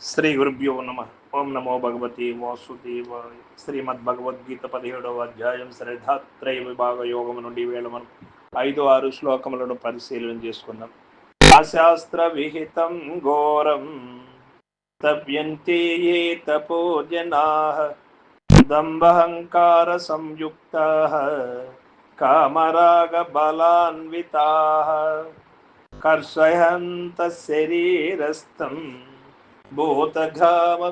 శ్రీ గురుభ్యో నమ. ఓం నమో భగవతి వాసుదేవ శ్రీమద్ భగవద్గీత పదిహేడవ అధ్యాయం శ్రద్ధాత్రయ విభాగ యోగము నుండి వేళ మనం ఐదు ఆరు శ్లోకములను పరిశీలన చేసుకుందాం. అశాస్త్ర విహితం ఘోరం తవ్యంతే ఏ తపో జనా దంభహంకార సంయుక్త కామరాగ బలాన్వితా కర్షయంత శరీరస్థం భూతఘామచేతసః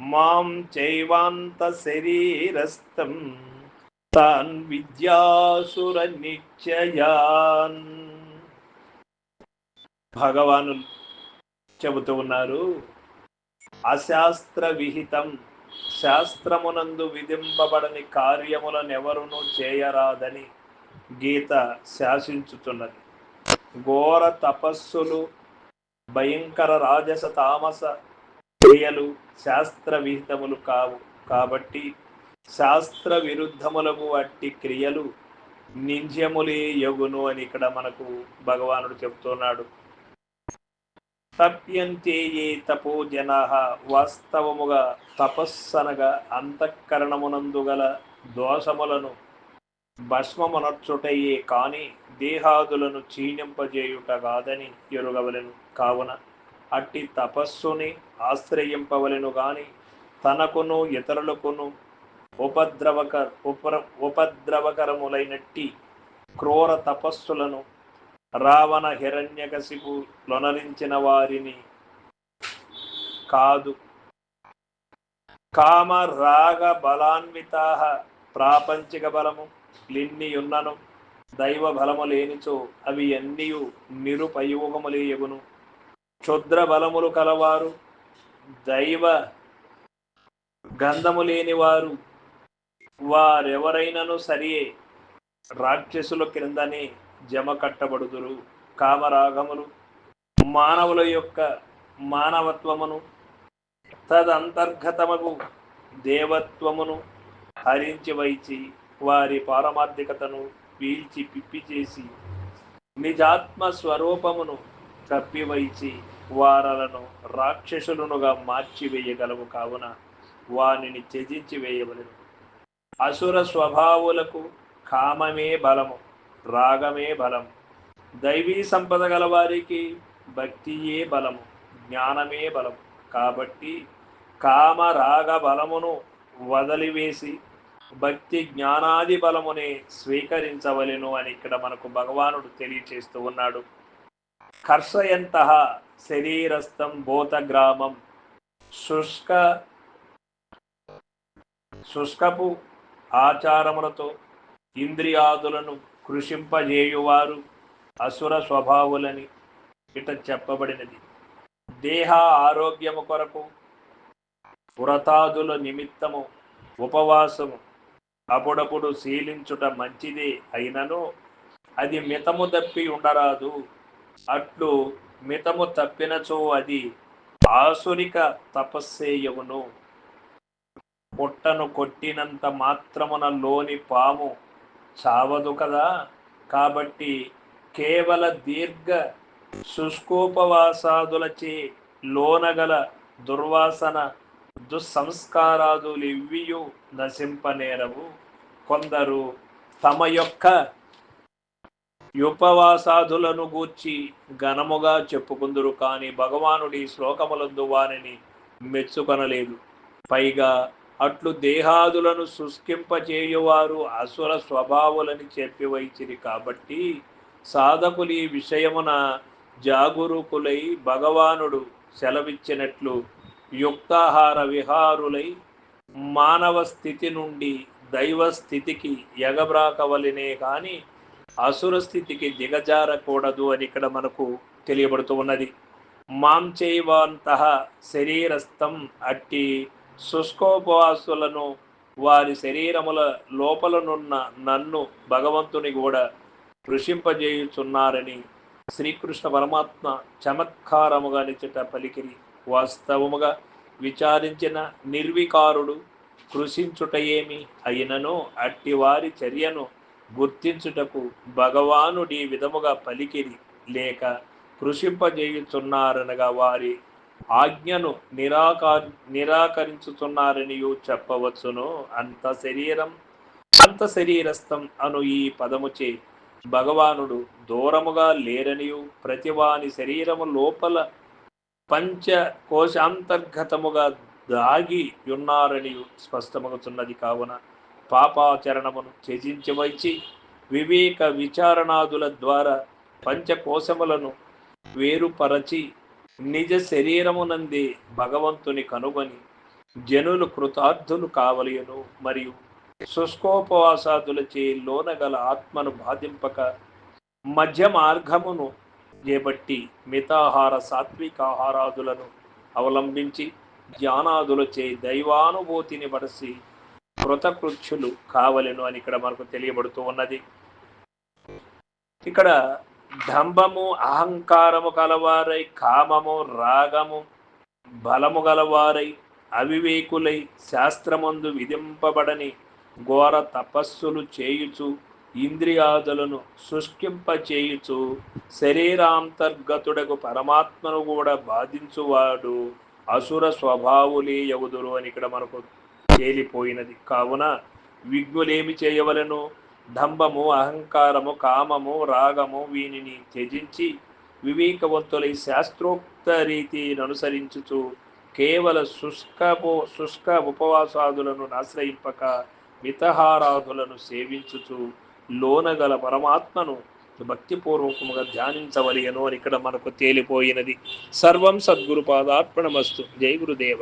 మాం చైవాంత శరీరస్థం తాన్ విద్యాసుర నిశ్చయాన్ భగవాను చెబుతూ ఉన్నారు అశాస్త్ర విహితం శాస్త్రమునందు విధింపబడని కార్యములనెవరునూ చేయరాదని గీత శాసించుతున్నది. ఘోర తపస్సులు భయంకర రాజస తామస క్రియలు శాస్త్ర విహితములు కావు. కాబట్టి శాస్త్ర విరుద్ధములకు అట్టి క్రియలు నింద్యములే యగును అని ఇక్కడ మనకు భగవానుడు చెప్తున్నాడు తప్యంతే ఏ తపో జనా వాస్తవముగా తపస్సనగా అంతఃకరణమునందు గల దోషములను భస్మమునర్చుటయే కానీ దేహాదులను క్షీణింపజేయుట కాదని ఎరుగవలను. కావున అట్టి తపస్సుని ఆశ్రయింపవలెను గాని తనకును ఇతరులకును ఉపద్రవక ఉప ఉపద్రవకరములైనట్టి క్రూర తపస్సులను రావణ హిరణ్యకశిపు లొనరించిన వారిని కాదు. కామ రాగ బలాన్వితా ప్రాపంచిక బలము లిన్నియున్నను. దైవ బలము లేనిచో అవి ఎన్నియు నిరుపయోగములేయగును క్షుద్ర బలములు కలవారు దైవ గంధము లేని వారు వారెవరైనను సరియే రాక్షసుల క్రిందనే జమ కట్టబడుదురు. కామరాగములు మానవుల యొక్క మానవత్వమును తదంతర్గతముకు దేవత్వమును హరించి వైచి వారి పారమార్థికతను పీల్చి పిప్పి చేసి నిజాత్మ స్వరూపమును కప్పివైచి వారలను రాక్షసులనుగా మార్చివేయగలవు కావున వానిని త్యజించి వేయవలను. అసుర స్వభావులకు కామమే బలము రాగమే బలం దైవీ సంపద గలవారికి భక్తియే బలము జ్ఞానమే బలం కాబట్టి కామ రాగ బలమును వదిలివేసి భక్తి జ్ఞానాది బలమునే స్వీకరించవలెను అని ఇక్కడ మనకు భగవానుడు తెలియచేస్తూ ఉన్నాడు. కర్షయంత శరీరస్థం భూతగ్రామం. శుష్క శుష్కపు ఆచారములతో ఇంద్రియాదులను కృషింపజేయువారు అసుర స్వభావులని ఇట చెప్పబడినది. దేహ ఆరోగ్యము కొరకు వ్రతాదుల నిమిత్తము ఉపవాసము అప్పుడప్పుడు శీలించుట మంచిది అయినను అది మితము తప్పి ఉండరాదు. అట్లు మితము తప్పినచో అది ఆసురిక తపస్సేయవును పుట్టను కొట్టినంత మాత్రమున లోని పాము చావదు కదా? కాబట్టి కేవల దీర్ఘ శుష్కోపవాసాదులచే లోనగల దుర్వాసన దుస్సంస్కారాదులివ్వియు నశింపనేరవు. కొందరు తమ యొక్క ఉపవాసాదులను గూర్చి ఘనముగా చెప్పుకుందురు కానీ భగవానుడి శ్లోకములందు వారిని మెచ్చుకొనలేదు. పైగా అట్లు దేహాదులను శుష్కింపచేయువారు అసుర స్వభావులని చెప్పి వైచిరి కాబట్టి సాధకులు ఈ విషయమున జాగరూకులై భగవానుడు సెలవిచ్చినట్లు యుక్తాహార విహారులై మానవ స్థితి నుండి దైవ స్థితికి ఎగబ్రాకవలనే కానీ అసుర స్థితికి దిగజారకూడదు అని ఇక్కడ మనకు తెలియబడుతూ ఉన్నది. మాంచైవాంత శరీరస్థం అట్టి శుష్కోపవాసులను వారి శరీరముల లోపలనున్న నన్ను భగవంతుని కూడా కృషింపజేయుచున్నారని శ్రీకృష్ణ పరమాత్మ చమత్కారముగా నిచ్చట పలికిరి. వాస్తవముగా విచారించిన నిర్వికారుడు కృషించుట ఏమి అయినను అట్టి వారి చర్యను గుర్తించుటకు భగవానుడి విధముగా పలికిరి. లేక కృషింపజేయుచున్నారనగా వారి ఆజ్ఞను నిరాకార నిరాకరించుతున్నారనియు చెప్పవచ్చును. అంత శరీరం అంత శరీరస్థం అను ఈ పదముచే భగవానుడు దూరముగా లేరనియు ప్రతివాని శరీరము లోపల పంచ కోశాంతర్గతముగా దాగి ఉన్నారని స్పష్టమగుతున్నది కావున పాపాచరణమును త్యజించవచ్చి వివేక విచారణాదుల ద్వారా పంచకోశములను వేరుపరచి నిజ శరీరమునందే భగవంతుని కనుగొని జనులు కృతార్థులు కావలయను మరియు శుష్కోపవాసాదులచే లోనగల ఆత్మను బాధింపక మధ్య మార్గమును చేపట్టి మితాహార సాత్విక ఆహారాదులను అవలంబించి జ్ఞానాదులచే దైవానుభూతిని పడసి కృతకృత్యులు కావలెను అని ఇక్కడ మనకు తెలియబడుతూ ఉన్నది. ఇక్కడ డంబము అహంకారము కలవారై కామము రాగము బలము గలవారై అవివేకులై శాస్త్రమందు విధింపబడని ఘోర తపస్సులు చేయుచు ఇంద్రియాదులను శుష్కింపచేయుచు శరీరాంతర్గతుడకు పరమాత్మను కూడా బాధించువాడు అసుర స్వభావులే యగుదురు అని ఇక్కడ మనకు తేలిపోయినది. కావున విఘ్నులేమి చేయవలను? దంభము అహంకారము కామము రాగము వీనిని త్యజించి వివేకవంతులై శాస్త్రోక్త రీతిని అనుసరించుచు కేవల శుష్కపు శుష్క ఉపవాసాదులను ఆశ్రయింపక మితహారాధులను సేవించుచు లోనగల పరమాత్మను భక్తిపూర్వకముగా ధ్యానించవలయను అని ఇక్కడ మనకు తేలిపోయినది. సర్వం సద్గురు పాదార్పణమస్తు. జై గురుదేవ.